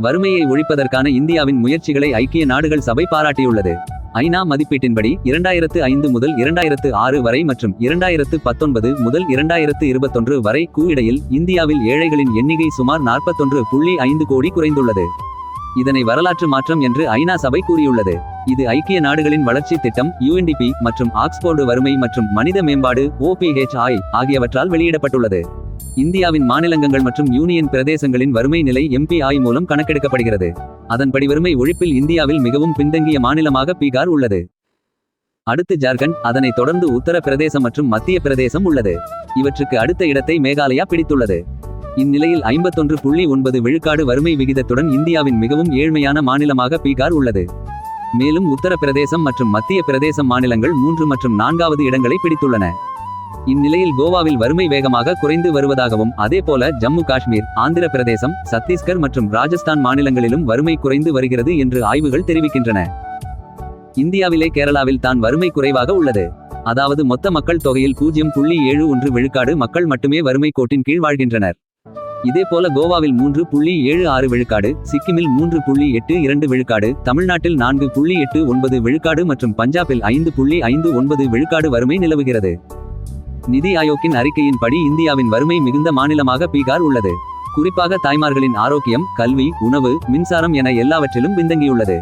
வறுமையை ஒழிப்பதற்கான இந்தியாவின் முயற்சிகளை ஐக்கிய நாடுகள் சபை பாராட்டியுள்ளது. ஐநா மதிப்பீட்டின்படி இரண்டாயிரத்து ஐந்து முதல் இரண்டாயிரத்து ஆறு வரை மற்றும் இரண்டாயிரத்து பத்தொன்பது முதல் இரண்டாயிரத்து இருபத்தொன்று வரை கு இடையில் இந்தியாவில் ஏழைகளின் எண்ணிக்கை சுமார் நாற்பத்தொன்று புள்ளி ஐந்து கோடி குறைந்துள்ளது. இதனை வரலாற்று மாற்றம் என்று ஐநா சபை கூறியுள்ளது. இது ஐக்கிய நாடுகளின் வளர்ச்சி திட்டம் யுஎன்டிபி மற்றும் ஆக்ஸ்போர்டு வறுமை மற்றும் மனித மேம்பாடு ஓபிஹெச்ஐ ஆகியவற்றால் வெளியிடப்பட்டுள்ளது. இந்தியாவின் மாநிலங்கள் மற்றும் யூனியன் பிரதேசங்களின் வறுமை நிலை MPI மூலம் கணக்கெடுக்கப்படுகிறது. அதன்படி வறுமை ஒழிப்பில் இந்தியாவில் மிகவும் பின்தங்கிய மாநிலமாக பீகார் உள்ளது. அடுத்து ஜார்க்கண்ட் அதனைத் தொடர்ந்து உத்தரப்பிரதேசம் மற்றும் மத்திய பிரதேசம் உள்ளது. இவற்றுக்கு அடுத்த இடத்தை மேகாலயா பிடித்துள்ளது. இந்நிலையில் ஐம்பத்தொன்று புள்ளி ஒன்பது விழுக்காடு வறுமை விகிதத்துடன் இந்தியாவின் மிகவும் ஏழ்மையான மாநிலமாக பீகார் உள்ளது. மேலும் உத்தரப்பிரதேசம் மற்றும் மத்திய பிரதேசம் மாநிலங்கள் மூன்று மற்றும் நான்காவது இடங்களை பிடித்துள்ளன. இந்நிலையில் கோவாவில் வறுமை வேகமாக குறைந்து வருவதாகவும் அதேபோல ஜம்மு காஷ்மீர் ஆந்திர பிரதேசம் சத்தீஸ்கர் மற்றும் ராஜஸ்தான் மாநிலங்களிலும் வறுமை குறைந்து வருகிறது என்று ஆய்வுகள் தெரிவிக்கின்றன. இந்தியாவிலே கேரளாவில் தான் வறுமை குறைவாக உள்ளது. அதாவது மொத்த மக்கள் தொகையில் பூஜ்ஜியம் புள்ளி ஏழு ஒன்று விழுக்காடு மக்கள் மட்டுமே வறுமை கோட்டின் கீழ் வாழ்கின்றனர். இதேபோல கோவாவில் மூன்று புள்ளி ஏழு ஆறு விழுக்காடு சிக்கிமில் மூன்று புள்ளி எட்டு இரண்டு விழுக்காடு தமிழ்நாட்டில் நான்கு புள்ளி எட்டு ஒன்பது விழுக்காடு மற்றும் பஞ்சாபில் ஐந்து புள்ளி ஐந்து ஒன்பது விழுக்காடு வறுமை நிலவுகிறது. நிதி ஆயோக்கின் அறிக்கையின்படி இந்தியாவின் வறுமை மிகுந்த மாநிலமாக பீகார் உள்ளது. குறிப்பாக தாய்மார்களின் ஆரோக்கியம் கல்வி உணவு மின்சாரம் என எல்லாவற்றிலும் பின்தங்கியுள்ளது.